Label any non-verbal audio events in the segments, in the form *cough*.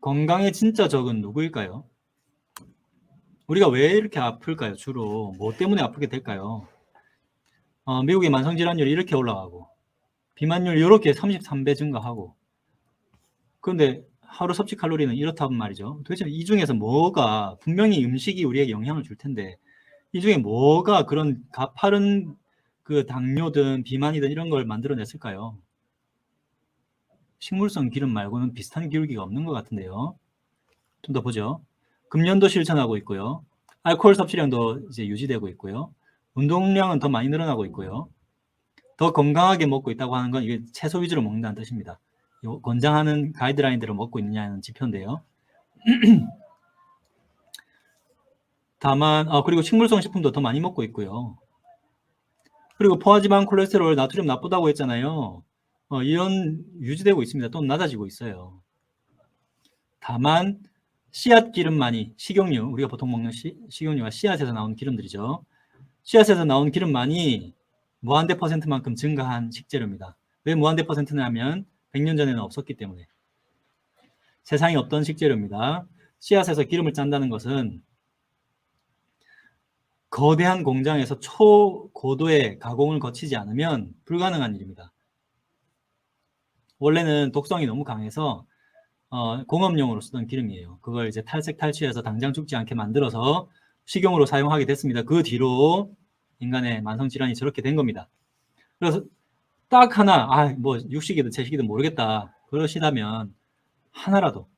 건강에 진짜 적은 누구일까요? 우리가 왜 이렇게 아플까요? 주로 뭐 때문에 아프게 될까요? 어, 미국의 만성질환율이 이렇게 올라가고 비만율 이렇게 33배 증가하고 그런데 하루 섭취 칼로리는 이렇다는 말이죠. 도대체 이 중에서 뭐가 분명히 음식이 우리에게 영향을 줄 텐데 이 중에 뭐가 그런 가파른 그 당뇨든 비만이든 이런 걸 만들어냈을까요? 식물성 기름 말고는 비슷한 기울기가 없는 것 같은데요. 좀 더 보죠. 금년도 실천하고 있고요. 알코올 섭취량도 이제 유지되고 있고요. 운동량은 더 많이 늘어나고 있고요. 더 건강하게 먹고 있다고 하는 건 이게 채소 위주로 먹는다는 뜻입니다. 요 권장하는 가이드라인대로 먹고 있느냐는 지표인데요. *clears throat* 다만 아 그리고 식물성 식품도 더 많이 먹고 있고요. 그리고 포화지방, 콜레스테롤, 나트륨 나쁘다고 했잖아요. 어, 이런 유지되고 있습니다. 또는 낮아지고 있어요. 다만 씨앗 기름만이 식용유 우리가 보통 먹는 시, 식용유가 씨앗에서 나온 기름들이죠. 씨앗에서 나온 기름만이 무한대 퍼센트만큼 증가한 식재료입니다. 왜 무한대 퍼센트냐면 100년 전에는 없었기 때문에 세상에 없던 식재료입니다. 씨앗에서 기름을 짠다는 것은 거대한 공장에서 초고도의 가공을 거치지 않으면 불가능한 일입니다. 원래는 독성이 너무 강해서 어, 공업용으로 쓰던 기름이에요. 그걸 이제 탈색 탈취해서 당장 죽지 않게 만들어서 식용으로 사용하게 됐습니다. 그 뒤로 인간의 만성 질환이 저렇게 된 겁니다. 그래서 딱 하나, 아, 뭐 육식이든 채식이든 모르겠다. 그러시다면 하나라도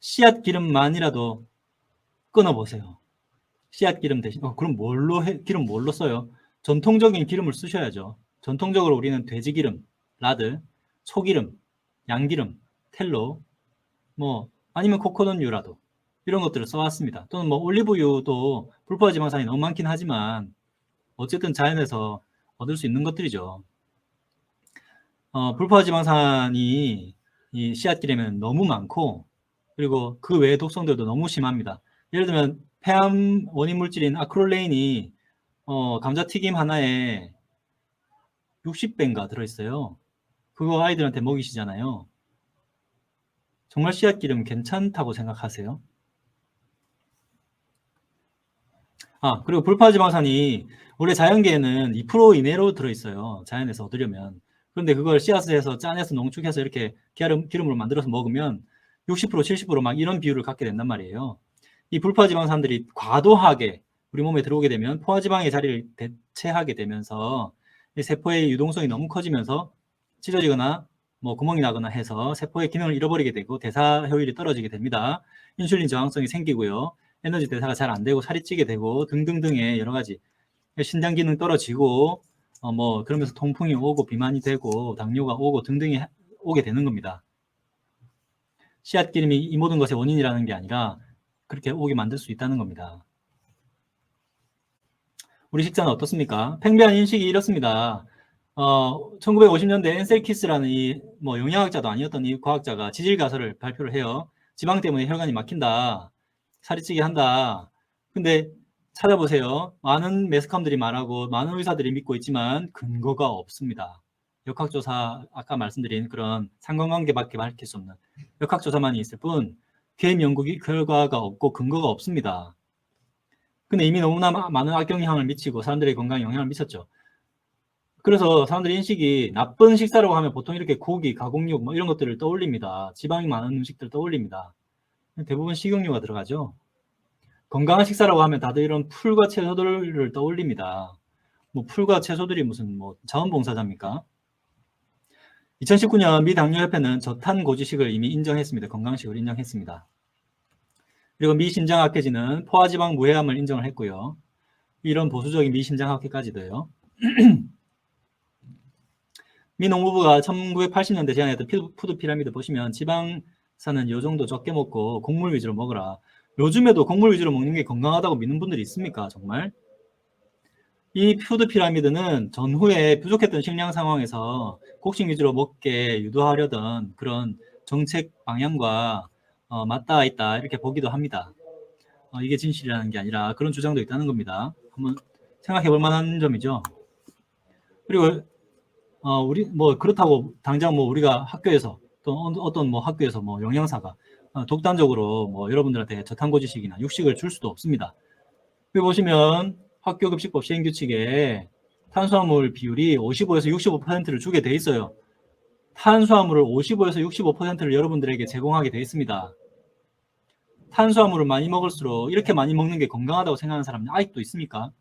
씨앗 기름만이라도 끊어 보세요. 씨앗 기름 대신, 어, 그럼 뭘로 해, 기름 뭘로 써요? 전통적인 기름을 쓰셔야죠. 전통적으로 우리는 돼지 기름, 라드, 소기름, 양기름, 텔로, 뭐 아니면 코코넛 유라도 이런 것들을 써왔습니다. 또는 뭐 올리브유도 불포화 지방산이 너무 많긴 하지만 어쨌든 자연에서 얻을 수 있는 것들이죠. 어, 불포화 지방산이 이 씨앗기름에는 너무 많고 그리고 그 외의 독성들도 너무 심합니다. 예를 들면 폐암 원인 물질인 아크롤레인이 어, 감자튀김 하나에 60배인가 들어있어요. 그거 아이들한테 먹이시잖아요. 정말 씨앗 기름 괜찮다고 생각하세요? 아, 그리고 불파지방산이 원래 자연계에는 2% 이내로 들어있어요. 자연에서 얻으려면. 그런데 그걸 씨앗에서 짜내서 농축해서 이렇게 기름, 기름으로 만들어서 먹으면 60% 70%막 이런 비율을 갖게 된단 말이에요. 이 불파지방산들이 과도하게 우리 몸에 들어오게 되면 포화지방의 자리를 대체하게 되면서 세포의 유동성이 너무 커지면서 찢어지거나 뭐 구멍이 나거나 해서 세포의 기능을 잃어버리게 되고 대사 효율이 떨어지게 됩니다. 인슐린 저항성이 생기고요. 에너지 대사가 잘 안 되고 살이 찌게 되고 등등등의 여러 가지 신장 기능 떨어지고 어 뭐 그러면서 통풍이 오고 비만이 되고 당뇨가 오고 등등이 오게 되는 겁니다. 씨앗 기름이 이 모든 것의 원인이라는 게 아니라 그렇게 오게 만들 수 있다는 겁니다. 우리 식사는 어떻습니까? 팽배한 인식이 이렇습니다. 어, 1950년대 엔셀키스라는 이 뭐 영양학자도 아니었던 이 과학자가 지질 가설을 발표를 해요. 지방 때문에 혈관이 막힌다. 살이 찌게 한다. 근데 찾아보세요. 많은 매스컴들이 말하고 많은 의사들이 믿고 있지만 근거가 없습니다. 역학조사 아까 말씀드린 그런 상관관계밖에 밝힐 수 없는 역학조사만이 있을 뿐 개임 연구기 결과가 없고 근거가 없습니다. 근데 이미 너무나 많은 악영향을 미치고 사람들의 건강에 영향을 미쳤죠. 그래서 사람들이 인식이 나쁜 식사라고 하면 보통 이렇게 고기, 가공육 뭐 이런 것들을 떠올립니다. 지방이 많은 음식들을 떠올립니다. 대부분 식용유가 들어가죠. 건강한 식사라고 하면 다들 이런 풀과 채소들을 떠올립니다. 뭐 풀과 채소들이 무슨 뭐 자원봉사자입니까? 2019년 미 당뇨협회는 저탄 고지식을 이미 인정했습니다. 건강식을 인정했습니다. 그리고 미 심장학회지는 포화지방 무해함을 인정을 했고요. 이런 보수적인 미 심장학회까지도요. *clears throat* 미 농무부가 1980년대 제안했던 푸드 피라미드 보시면 지방산은 요 정도 적게 먹고 곡물 위주로 먹으라. 요즘에도 곡물 위주로 먹는 게 건강하다고 믿는 분들이 있습니까? 정말? 이 푸드 피라미드는 전후에 부족했던 식량 상황에서 곡식 위주로 먹게 유도하려던 그런 정책 방향과 어, 맞닿아 있다 이렇게 보기도 합니다. 어, 이게 진실이라는 게 아니라 그런 주장도 있다는 겁니다. 한번 생각해 볼 만한 점이죠. 그리고 어, 우리 뭐 그렇다고 당장 뭐 우리가 학교에서 또 어떤 뭐 학교에서 뭐 영양사가 어, 독단적으로 뭐 여러분들한테 저탄고 지식이나 육식을 줄 수도 없습니다. 여기 보시면 학교 급식법 시행 규칙에 탄수화물 비율이 55에서 65%를 주게 돼 있어요. 탄수화물을 55에서 65%를 여러분들에게 제공하게 돼 있습니다. 탄수화물을 많이 먹을수록 이렇게 많이 먹는 게 건강하다고 생각하는 사람 아직도 있습니까?